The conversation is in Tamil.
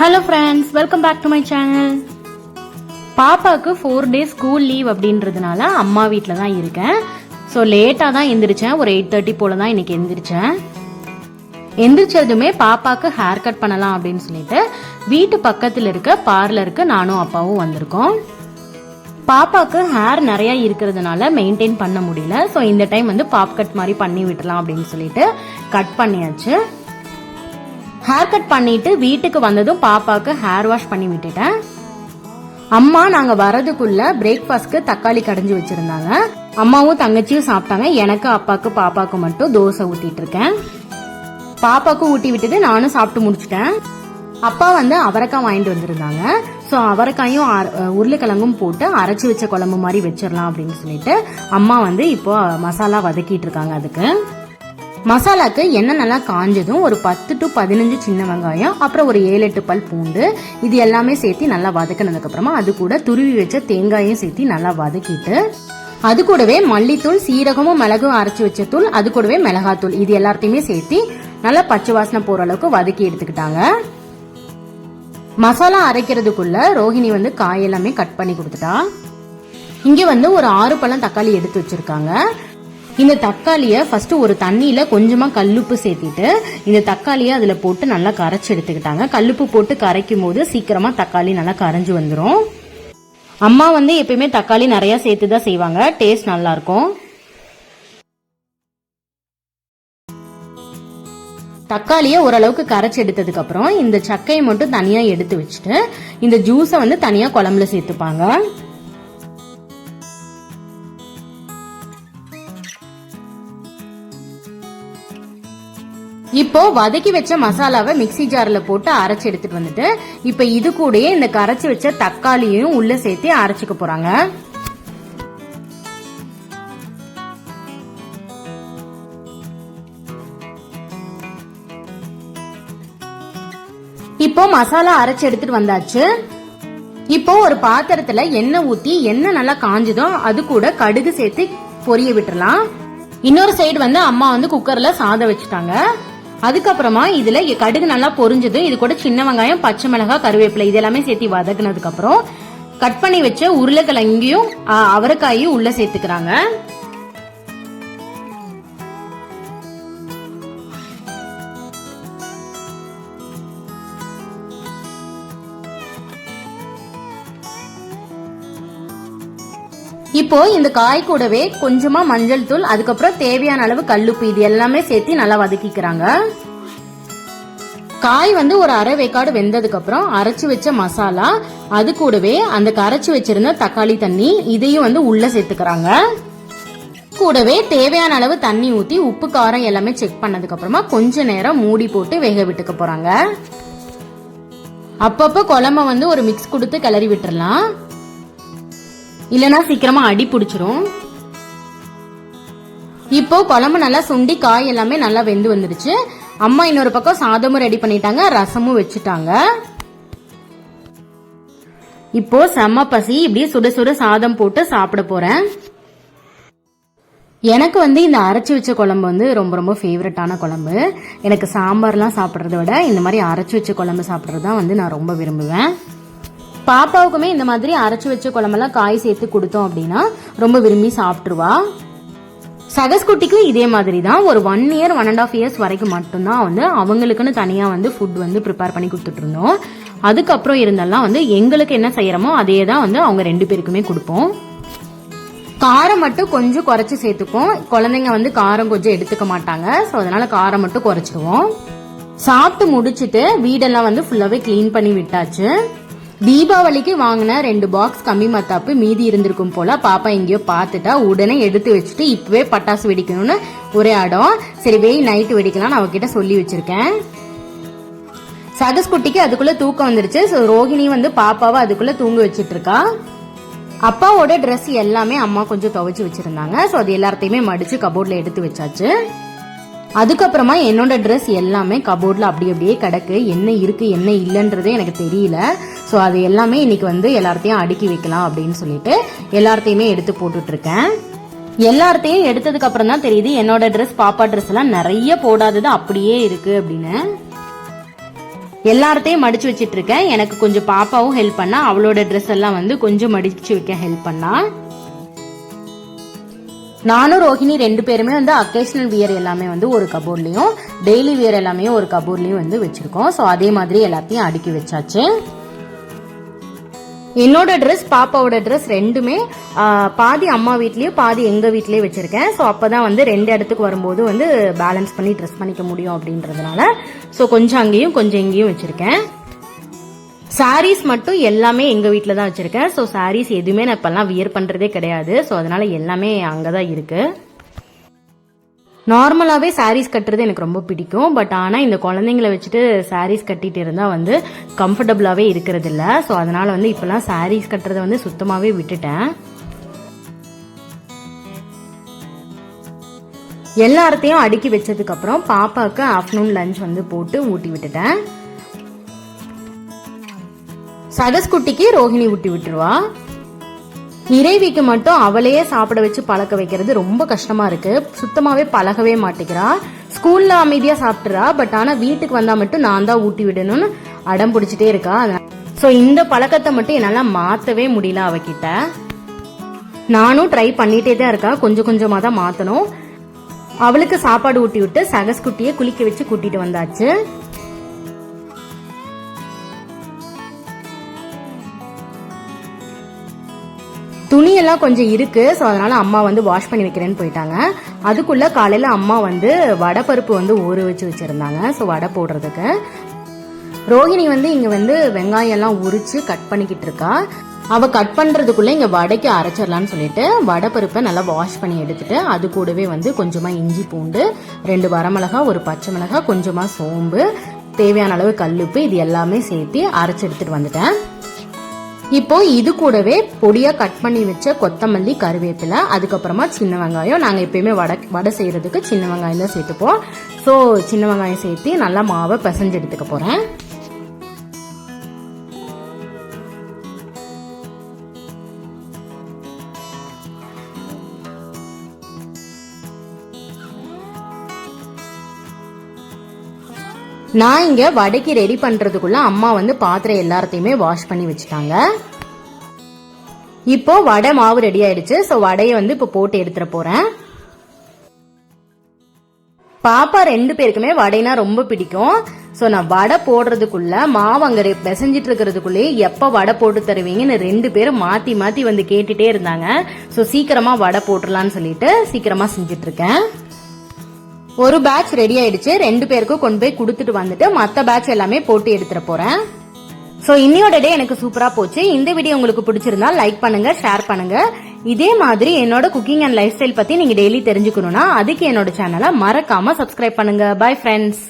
Hello friends welcome back to my channel பாப்பாவுக்கு ஃபோர் டேஸ் ஸ்கூல் லீவ் அப்படின்றதுனால அம்மா வீட்டில் தான் இருக்கேன். ஸோ லேட்டாக தான் எந்திரிச்சேன். ஒரு எயிட் தேர்ட்டி போல தான் இன்றைக்கி எந்திரிச்சேன். எந்திரிச்சதுமே பாப்பாவுக்கு ஹேர் கட் பண்ணலாம் அப்படின்னு சொல்லிட்டு வீட்டு பக்கத்தில் இருக்க பார்லருக்கு நானும் அப்பாவும் வந்திருக்கோம். பாப்பாவுக்கு ஹேர் நிறையா இருக்கிறதுனால மெயின்டைன் பண்ண முடியல. ஸோ இந்த டைம் வந்து பாப் கட் மாதிரி பண்ணி விட்டுலாம் அப்படின்னு சொல்லிட்டு கட் பண்ணியாச்சு. ஹேர் கட் பண்ணிட்டு வீட்டுக்கு வந்ததும் பாப்பாவுக்கு ஹேர் வாஷ் பண்ணி விட்டுட்டேன். அம்மா நாங்க வரதுக்குள்ள பிரேக்ஃபாஸ்ட்க்கு தக்காளி கடைஞ்சி வச்சிருந்தாங்க. அம்மாவும் தங்கச்சியும் சாப்பிட்டாங்க. எனக்கு அப்பாவுக்கு பாப்பாவுக்கு மட்டும் தோசை ஊத்திட்டு இருக்கேன். பாப்பாக்கு ஊட்டி விட்டுட்டு நானும் சாப்பிட்டு முடிச்சிட்டேன். அப்பா வந்து அவரைக்காய் வாங்கிட்டு வந்திருந்தாங்க. ஸோ அவரைக்காயும் உருளைக்கிழங்கும் போட்டு அரைச்சி வச்ச குழம்பு மாதிரி வச்சிடலாம் அப்படின்னு சொல்லிட்டு அம்மா வந்து இப்போ மசாலா வதக்கிட்டு இருக்காங்க அதுக்கு. மசாலாக்கு எண்ணெய் நல்லா காஞ்சதும் ஒரு பத்து டு பதினஞ்சு சின்ன வெங்காயம் அப்புறம் ஒரு ஏழு எட்டு பல் பூண்டு. இது எல்லாமே சேர்த்து நல்லா வதக்கினதுக்கப்புறமா அது கூட துருவி வச்ச தேங்காயும் சேர்த்து நல்லா வதக்கிட்டு அது கூடவே மல்லித்தூள் சீரகமும் மிளகும் அரைச்சி வச்ச தூள் அது கூடவே மிளகாத்தூள். இது எல்லாத்தையுமே சேர்த்து நல்லா பச்சை வாசனை போற அளவுக்கு வதக்கி எடுத்துக்கிட்டாங்க. மசாலா அரைக்கிறதுக்குள்ள ரோஹிணி வந்து காய் எல்லாமே கட் பண்ணி கொடுத்துட்டா. இங்க வந்து ஒரு ஆறு பழம் தக்காளி எடுத்து வச்சிருக்காங்க. இந்த தக்காளியை ஃபர்ஸ்ட் ஒரு தண்ணியில கொஞ்சமா கல்லுப்பு சேர்த்திட்டு இந்த தக்காளியை அதுல போட்டு நல்லா கரைச்சி எடுத்துக்கிட்டாங்க. கல்லுப்பு போட்டு கரைக்கும் போது சீக்கிரமா தக்காளி நல்லா கரைஞ்சு வந்துடும் அம்மா வந்து எப்பயுமே தக்காளி நிறைய சேர்த்து தான் செய்வாங்க. டேஸ்ட் நல்லா இருக்கும் தக்காளியை ஓரளவுக்கு கரைச்சி எடுத்ததுக்கு அப்புறம் இந்த சக்கையை மட்டும் தனியா எடுத்து வச்சுட்டு இந்த ஜூஸை வந்து தனியா குழம்புல சேர்த்துப்பாங்க. இப்போ வதக்கி வச்ச மசாலாவை மிக்ஸி ஜார்ல போட்டு அரைச்சு எடுத்துட்டு வந்துட்டு இப்போ இது கூடயே இந்த கரைச்சி வச்ச தக்காளியையும் உள்ள சேர்த்து அரைச்சுக்க போறாங்க. இப்போ மசாலா அரைச்சு எடுத்துட்டு வந்தாச்சு. இப்போ ஒரு பாத்திரத்துல எண்ணெய் ஊத்தி எண்ணெய் நல்லா காஞ்சதோ அது கூட கடுகு சேர்த்து பொரிய விட்டுறலாம். இன்னொரு சைடு வந்து அம்மா வந்து குக்கர்ல சாதம் வச்சுட்டாங்க. அதுக்கப்புறமா இதுல கடுகு நல்லா பொரிஞ்சதும் இது கூட சின்ன வெங்காயம் பச்சை மிளகாய் கருவேப்பிலை இதெல்லாமே சேர்த்து வதக்குனதுக்கு அப்புறம் கட் பண்ணி வச்ச உருளைக்கிழங்கையும் அவரைக்காயும் உள்ள சேர்த்துக்கிறாங்க. இப்போ இந்த காய் கூடவே கொஞ்சமா மஞ்சள் தூள் அதுக்கப்புறம் தேவையான அளவு கல்லுப்பு இது எல்லாமே சேர்த்து நல்லா வதக்கிக்கிறாங்க. காய் வந்து ஒரு அரை வேக்காடு வெந்ததுக்கு அப்புறம் அரைச்சு வச்ச மசாலா அது கூடவே அந்த கரைச்சு வச்சிருந்த தக்காளி தண்ணி இதையும் வந்து உள்ள சேர்த்துக்கிறாங்க. கூடவே தேவையான அளவு தண்ணி ஊத்தி உப்பு காரம் எல்லாமே செக் பண்ணதுக்கு அப்புறமா கொஞ்ச நேரம் மூடி போட்டு வேக விட்டுக்க போறாங்க. அப்பப்போ குழம்ப வந்து ஒரு மிக்ஸ் கொடுத்து கிளறி விட்டுறலாம். இல்லைன்னா சீக்கிரமா அடி பிடிச்சிரும். இப்போ குழம்பு நல்லா சுண்டி காய் எல்லாமே நல்லா வெந்து வந்துடுச்சு. அம்மா இன்னொரு பக்கம் சாதமும் ரெடி பண்ணிட்டாங்க ரசமும் வச்சுட்டாங்க. இப்போ செம்ம பசி இப்படி சுட சுட சாதம் போட்டு சாப்பிட போறேன். எனக்கு வந்து இந்த அரைச்சி வச்ச குழம்பு வந்து ரொம்ப ரொம்ப ஃபேவரட்டான குழம்பு. எனக்கு சாம்பார்லாம் சாப்பிட்றத விட இந்த மாதிரி அரைச்சி வச்ச குழம்பு சாப்பிட்றது தான் வந்து நான் ரொம்ப விரும்புவேன். பாப்பாவுக்குமே இந்த மாதிரி அரைச்சி வச்ச குழம்பெல்லாம் காய் சேர்த்து கொடுத்தோம் அப்படின்னா ரொம்ப விரும்பி சாப்பிட்ருவா சகஸ்குட்டிக்கும் இதே மாதிரி தான் ஒரு one year one and half years வரைக்கும் மட்டும்தான் வந்து அவங்களுக்குன்னு தனியாக வந்து ஃபுட் வந்து ப்ரிப்பேர் பண்ணி கொடுத்துட்டு இருந்தோம். அதுக்கப்புறம் இருந்தெல்லாம் வந்து எங்களுக்கு என்ன செய்கிறோமோ அதே தான் வந்து அவங்க ரெண்டு பேருக்குமே கொடுப்போம். காரம் மட்டும் கொஞ்சம் குறைச்சி சேர்த்துப்போம் குழந்தைங்க வந்து காரம் கொஞ்சம் எடுத்துக்க மாட்டாங்க. ஸோ அதனால காரம் மட்டும் குறைச்சிடுவோம் சாப்பிட்டு முடிச்சுட்டு வீடெல்லாம் வந்து ஃபுல்லாகவே க்ளீன் பண்ணி விட்டாச்சு. தீபாவளிக்கு வாங்கின ரெண்டு பாக்ஸ் கம்மி மத்தாப்பு மீதி இருந்திருக்கும் போல பாப்பா எங்கேயோ பார்த்துட்டா உடனே எடுத்து வச்சுட்டு இப்பவே பட்டாசு வெடிக்கணும்னு ஒரே இடம் சரி வெய் நைட்டு வெடிக்கலாம் நான் அவகிட்ட சொல்லி வச்சிருக்கேன். சகஸ் குட்டிக்கு அதுக்குள்ள தூக்கம் வந்துருச்சு. ஸோ ரோஹிணி வந்து பாப்பாவை அதுக்குள்ள தூங்க வச்சிட்டு இருக்கா அப்பாவோட ட்ரெஸ் எல்லாமே அம்மா கொஞ்சம் துவைச்சு வச்சிருந்தாங்க. ஸோ அது எல்லாத்தையுமே மடிச்சு கபோர்டில் எடுத்து வச்சாச்சு. அதுக்கப்புறமா என்னோட ட்ரெஸ் எல்லாமே கபோர்டில் அப்படி அப்படியே கிடக்கு. என்ன இருக்குது என்ன இல்லைன்றதே எனக்கு தெரியல. ஸோ அது எல்லாமே இன்றைக்கி வந்து எல்லாத்தையும் அடுக்கி வைக்கலாம் அப்படின்னு சொல்லிட்டு எல்லாத்தையுமே எடுத்து போட்டுட்ருக்கேன். எல்லாத்தையும் எடுத்ததுக்கு அப்புறம் தான் தெரியுது என்னோட ட்ரெஸ் பாப்பா ட்ரெஸ் எல்லாம் நிறைய போடாதது அப்படியே இருக்கு அப்படின்னு. எல்லார்த்தையும் மடிச்சு வச்சிட்டு இருக்கேன் எனக்கு கொஞ்சம் பாப்பாவும் ஹெல்ப் பண்ணா அவளோட ட்ரெஸ் எல்லாம் வந்து கொஞ்சம் மடிச்சு வைக்க ஹெல்ப் பண்ணா. நானும் ரோஹிணி ரெண்டு பேருமே வந்து அக்கேஷனல் வியர் எல்லாமே வந்து ஒரு கபோர்ட்லயும் டெய்லி வியர் எல்லாமே ஒரு கபோர்ட்லயும் வந்து வச்சுருக்கோம். ஸோ அதே மாதிரி எல்லாத்தையும் அடுக்கி வச்சாச்சு. என்னோட ட்ரெஸ் பாப்பாவோட ட்ரெஸ் ரெண்டுமே பாதி அம்மா வீட்லேயும் பாதி எங்கள் வீட்லயே வச்சுருக்கேன். ஸோ அப்போ தான் வந்து ரெண்டு இடத்துக்கு வரும்போது வந்து பேலன்ஸ் பண்ணி ட்ரெஸ் பண்ணிக்க முடியும் அப்படின்றதுனால. ஸோ கொஞ்சம் அங்கேயும் கொஞ்சம் இங்கேயும் வச்சுருக்கேன். சாரீஸ் மட்டும் எல்லாமே எங்கள் வீட்டில் தான் வச்சுருக்கேன். ஸோ சாரீஸ் எதுவுமே நான் இப்போல்லாம் வியர் பண்ணுறதே கிடையாது. ஸோ அதனால் எல்லாமே அங்கே தான் இருக்குது நார்மலாகவே சாரீஸ் கட்டுறது எனக்கு ரொம்ப பிடிக்கும். பட் ஆனால் இந்த குழந்தைங்கள வச்சுட்டு சாரீஸ் கட்டிட்டு இருந்தால் வந்து கம்ஃபர்டபுளாகவே இருக்கிறது இல்லை ஸோ அதனால் வந்து இப்போலாம் சாரீஸ் கட்டுறதை வந்து சுத்தமாகவே விட்டுட்டேன். எல்லாத்தையும் அடுக்கி வச்சதுக்கப்புறம் பாப்பாவுக்கு ஆஃப்டர்நூன் லஞ்ச் வந்து போட்டு ஊட்டி விட்டுட்டேன். சகஸ் குட்டிக்கு ரோஹிணி ஊட்டி விட்டுருவா. இறைவிக்கு மட்டும் அவளையே சாப்பிட வச்சு பழக்க வைக்கிறது ரொம்ப கஷ்டமா இருக்கு. சுத்தமாவே பழகவே மாட்டேங்கிறா. ஸ்கூல்ல அமைதியா சாப்பிட்டுறா. பட் ஆனா வீட்டுக்கு வந்தா மட்டும் நான் தான் ஊட்டி விடணும்னு அடம் பிடிச்சிட்டே இருக்கா. ஸோ இந்த பழக்கத்தை மட்டும் என்னால மாத்தவே முடியல அவகிட்ட. நானும் ட்ரை பண்ணிட்டே தான் இருக்கா. கொஞ்சம் கொஞ்சமா தான் மாத்தணும். அவளுக்கு சாப்பாடு ஊட்டி விட்டு சகஸ் குட்டியை குளிக்க வச்சு கூட்டிட்டு வந்தாச்சு. துணியெல்லாம் கொஞ்சம் இருக்கு. ஸோ அதனால அம்மா வந்து வாஷ் பண்ணி வைக்கிறேன்னு போயிட்டாங்க. அதுக்குள்ள காலையில அம்மா வந்து வடை பருப்பு வந்து ஊற வச்சு வச்சிருந்தாங்க. ஸோ வடை போடுறதுக்கு. ரோஹிணி வந்து இங்க வந்து வெங்காயம் எல்லாம் உரிச்சு கட் பண்ணிக்கிட்டு இருக்கா. அவ கட் பண்றதுக்குள்ள இங்க வடைக்கு அரைச்சிடலாம்னு சொல்லிட்டு வடை பருப்பை நல்லா வாஷ் பண்ணி எடுத்துட்டு அது கூடவே வந்து கொஞ்சமா இஞ்சி பூண்டு ரெண்டு வரமிளகா ஒரு பச்சை மிளகா கொஞ்சமா சோம்பு தேவையான அளவு கல்லுப்பு இது எல்லாமே சேர்த்து அரைச்சி எடுத்துட்டு வந்துட்டேன். இப்போ இது கூடவே பொடியா கட் பண்ணி வச்ச கொத்தமல்லி கருவேப்பிலை அதுக்கப்புறமா சின்ன வெங்காயம். நாங்கள் எப்பயுமே வடை வடை செய்கிறதுக்கு சின்ன வெங்காயம் தான் சேர்த்துப்போம். ஸோ சின்ன வெங்காயம் சேர்த்து நல்லா மாவை பிசைஞ்சு எடுத்துக்க போகிறேன் நான் இங்கே வடைக்கு ரெடி பண்ணுறதுக்குள்ளே அம்மா வந்து பாத்திரம் எல்லாத்தையுமே வாஷ் பண்ணி வச்சுட்டாங்க. இப்போ வடை மாவு ரெடி ஆயிடுச்சு. ஸோ வடையை வந்து இப்போ போட்டு எடுத்துட போகிறேன் பாப்பா ரெண்டு பேருக்குமே வடைனா ரொம்ப பிடிக்கும். ஸோ நான் வடை போடுறதுக்குள்ள மாவு அங்கே ரெ- பிசைஞ்சிட்டு இருக்கிறதுக்குள்ளே எப்போ வடை போட்டு தருவீங்கன்னு ரெண்டு பேரும் மாற்றி மாற்றி வந்து கேட்டுட்டே இருந்தாங்க. ஸோ சீக்கிரமாக வடை போட்டுடலான்னு சொல்லிட்டு சீக்கிரமாக செஞ்சிட்ருக்கேன் இருக்கேன். ஒரு பேட்ச் ரெடி ஆயிடுச்சு. ரெண்டு பேருக்கும் கொண்டு போய் கொடுத்துட்டு வந்துட்டு மற்ற பேட்ச் எல்லாமே போட்டு எடுத்துட போறேன். ஸோ இன்னையோட டே எனக்கு சூப்பரா போச்சு. இந்த வீடியோ உங்களுக்கு பிடிச்சிருந்தா லைக் பண்ணுங்க ஷேர் பண்ணுங்க. இதே மாதிரி என்னோட குக்கிங் அண்ட் லைஃப் ஸ்டைல் பத்தி நீங்க டெய்லி தெரிஞ்சுக்கணும்னா அதுக்கு என்னோட சேனலை மறக்காம சப்ஸ்கிரைப் பண்ணுங்க. Bye friends